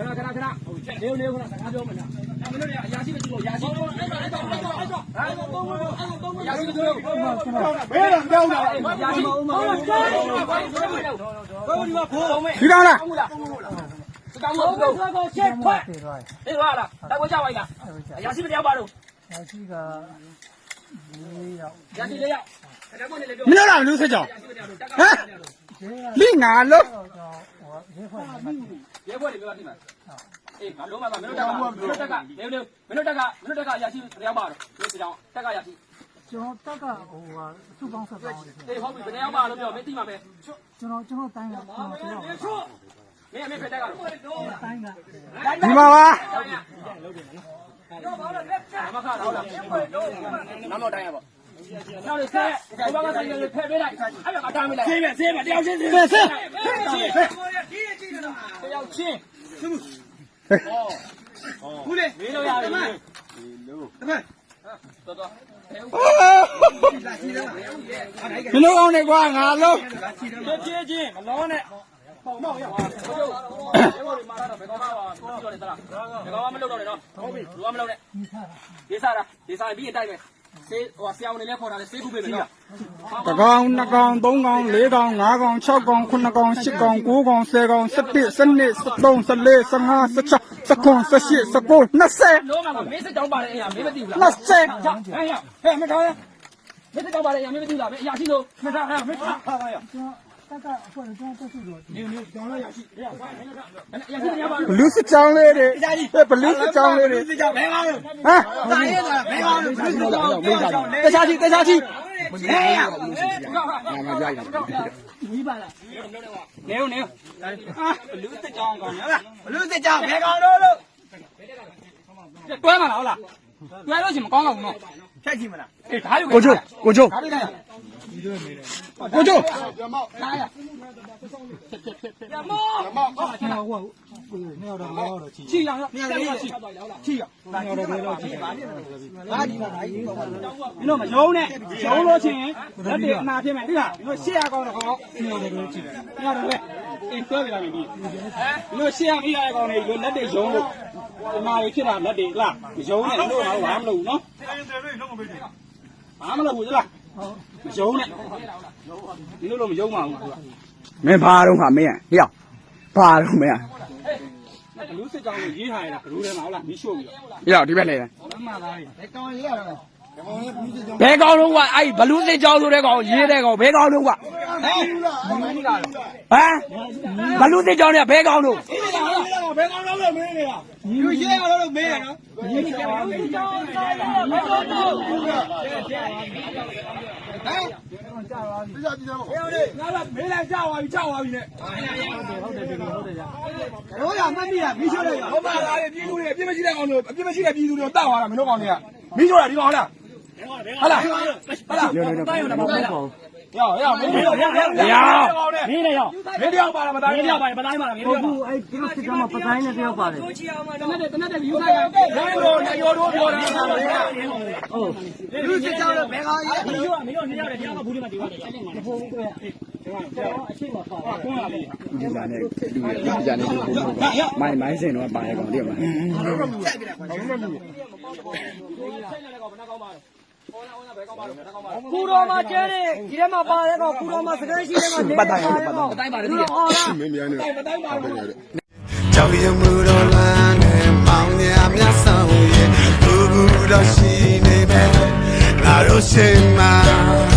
ခဏခဏခဏနေနေခဏစကားပြောမလားမင်းတို့ကအရာရှိပဲသူ့ကိုရာရှိအဲ့တော့အဲ့တော့အဲ့တော့အဲ့တော့အဲ့တော့အဲ့တော့သုံးလို့အဲ့တော့သုံးလို့ရာရှိသူ့ကိုဘယ်တော့ကြောက်တာလဲရာရှိမအောင်မဟုတ်ဘူးဘယ်ဒီမှာဖိုးအောင်မဲဒီကောင်လားဟုတ်လားစကားမဟုတ်ဘူးကိုချက်ခွက်အေးဟာလားတိုက်ပွဲကြပါလားအရာရှိမတရားပါတော့အရှိကလေးရောက်ရာရှိလေးယောက်အဲ့ဒါမှလည်းပြောမင်းတို့လားလူစစ်ကြောင်ရာရှိမတ ရားတော့တက်ကဟမ်လိငါလို့တော့တော့ဟိုရဲဖွဲ့နေရဲဘွဲတွေပြောတိမှာအေးငါလုံးပါပါမင်းတို့တက်ကမင်းတို့တက်ကနေနေမင်းတို့တက်ကမင်းတို့တက်ကရာရှိတရားပါတော့ဒီကြောင်တက်ကရာရှိကျွန်တော်တက်ကဟိုဟာစုပေါင်းဆက်ပေါင်းနေတယ်အေးဟုတ်ပြီဘယ်တရားပါလို့ပြောမင်းသိမှာပဲကျွန်တော်ကျွန်တော်တိုင်းကကျွန်တော်ကျွန်တော်မင်းအမေဖက်တက်ကတော့တိုင်းကဒီမှာပါမခါတော့လားနမောတိုင်းရပါ နောက်လေဆဲဘုရားကဆိုင်ရဖက်ပေးလိုက်အဲ့ဒါအတားမလိုက်ဆေးပဲဆေးပဲတယောက်ချင်းဆေးပဲဆေးတယောက်ချင်းဘူးလေမင်းတို့ရတယ်တမန်တမန်တော်တော်မင်းတို့ကောင်းနေကွာငါလို့ချေးချင်းမလောနဲ့ပေါ့မောက်ရပါဘုရားဘယ်လိုမာတော့ဘယ်ကောင်မှပါကိုပြောတယ်သလားဘယ်ကောင်မှမလုပ်တော့နဲ့နော်ဟုတ်ပြီလူကမလုပ်နဲ့ဒီစားတာဒီစားပြီးအတိုက်ပဲ ဆေးဟိုဆရာဝန်တွေလည်းခေါ်တာလေဆေးခုပေးမယ်နော်တကောင်နှစ်ကောင်သုံးကောင်လေးကောင်ငါးကောင်၆ကောင်ခုနှစ်ကောင်၈ကောင်၉ကောင်၁၀ကောင်၁၁၁၂၁၃၁၄၁၅၁၆၁၇၁၈၁၉20လုံးမှာမင်းစစ်တောင်းပါတဲ့အရာမင်းမသိဘူးလား20ဟဲ့ဟဲ့မတော်ရမင်းစစ်တောင်းပါတဲ့အရာမင်းမသိဘူးလားအရာရှိလို့မထားဟဲ့မထားပါပါရ ကျွန်တော်တက်ကအဖွဲ့ကျွန်တော်တက်စုတော့နေနေကြောင်းလိုက်ရရှိရပါအရာရှိရပါဘလူးစစ်ကြောင်းလေးတွေဘလူးစစ်ကြောင်းလေးတွေစစ်ကြောင်းဘယ်ကားလဲဟမ်တာရဲတာဘယ်ကားလဲစစ် ကြောင်းတခြားရှိတခြားရှိဟဲ့ရငါမကြိုက်ဘူးဝီးပါလားနေနေအာဘလူးစစ်ကြောင်းကောင်းရလားဘလူးစစ်ကြောင်းဘယ်ကောင်လို့လို့တွဲမှာလားဟုတ်လားတွဲလို့ရှိရင်မကောင်းတော့ဘူးနော်ဖြတ်ကြည့်မလားအေးဒါယူကိုချိုကိုချိုဒါလေးနဲ့ကိုချိုဒါရရမောကျွန်တော်ဟိုဟိုနေတော့တော့တော့ချီချီရအောင်နေလေးချီချီရနေတော့တော့ချီဘာဒီမှာဒါကြီးပေါ့မင်းတို့မယုံနဲ့ယုံလို့ချင်းလက်တွေအနာဖြစ်မယ်တိလားမင်းတို့ရှေ့ရကောင်းတော့ဟောနေတော့တော့ချီညတော့လေအေးတွဲပြလာပြီဒီဟမ်မင်းတို့ရှေ့ရမိရတဲ့ကောင်တွေလက်တွေယုံလို့အနာတွေဖြစ်တာလက်တွေလားယုံနဲ့တို့ငါတို့ဘာမှမလုပ်ဘူးနော်ဘာမှမလုပ်ဘူးလား မယုံနဲ့မင်းတို့တော့မယုံပါဘူးကွာမင်းဘာတော့ခါမင်းဟေ့ဘာတော့မင်းဘလူးစစ်ကြောင်းကိုရေးထားရတာဘလူးထဲမှာဟုတ်လားမီးရှို့ပြီးတော့ဟေ့ဒီဘက်လေမှန်သားကြီးဘယ်ကောင်ရေးရတော့ဘဲကောင်းတော့ကွာအဲ့ဘလူးစစ်ကြောင်းဆိုတဲ့ကောင်ရေးတဲ့ကောင်ဘဲကောင်းတော့ကွာဟဲ့မင်းကြီးကတော့ ဟမ်ဘလူးစစ်ကြောင်းเนี่ยဘဲကောင်းတော့ ဘယ်ကောင်တော့လို့မင်းနေတာယူရှဲရတော့မင်းရနော်မင်းကြောင်မင်းကြောင်ဆိုင်ရမတော်တော့ဘူးကဟမ်ကြာသွားပြီကြာကြည့်တယ်ပေါ့ဟဲ့ဟဲ့ငါကမင်းလည်းကြာသွားပြီကြာသွားပြီနဲ့ဟုတ်တယ်ဟုတ်တယ်ဟုတ်တယ်ကြာတို့ရမှတ်မိတာမီးရှို့လိုက်ရဟုတ်ပါလားပြည်သူတွေအပြစ်မရှိတဲ့ကောင်တွေအပြစ်မရှိတဲ့ပြည်သူတွေကိုတောက်သွားတာမင်းတို့ကောင်တွေကမီးရှို့တာဒီကောင်ဟုတ်လားဟုတ်လားဟုတ်လားတိုင်းရတာမဟုတ်ဘူး ရောက်ရောက်မင်းတို့ရောက်ရောက်ရောက်မင်းလည်းရောက်မင်းတယောက်ပါလားမသားမင်းတယောက်ပါမသားပါလားမင်းတယောက်အခုအဲ့ဒီစစ်ကမှပတိုင်းနဲ့တယောက်ပါတယ်တနက်တနက်တယူဆိုင်ရရိုးရိုးရိုးရိုးပြောတာဟုတ်လူစစ်ကြောင်းတော့ဘယ်ကောင်ကြီးမင်းတို့မင်းတို့နေရတယ်တရားကဘူးတွေမှာဒီပါလေဘုံကိုရအရှိမပါကွန်းလာပြီဒီကြနဲ့ဒီကြနဲ့မိုင်းမိုင်းစင်တော့ပါရကောင်တည်းမှာကူ တော်မှာကျဲတဲ့ဒီထဲမှာပါတယ်ကောကူတော်မှာစကမ်းရှိတဲ့မှာနေပါတယ်ကောအတိုင်းပါတယ်ဒီဟောလားကြောက်ရွံ့မှုတော်လမ်းနဲ့မောင်ရမြတ်ဆောင်ရဲ့ဘူဘူတော်ရှိနေပဲငါတို့ရှိမှ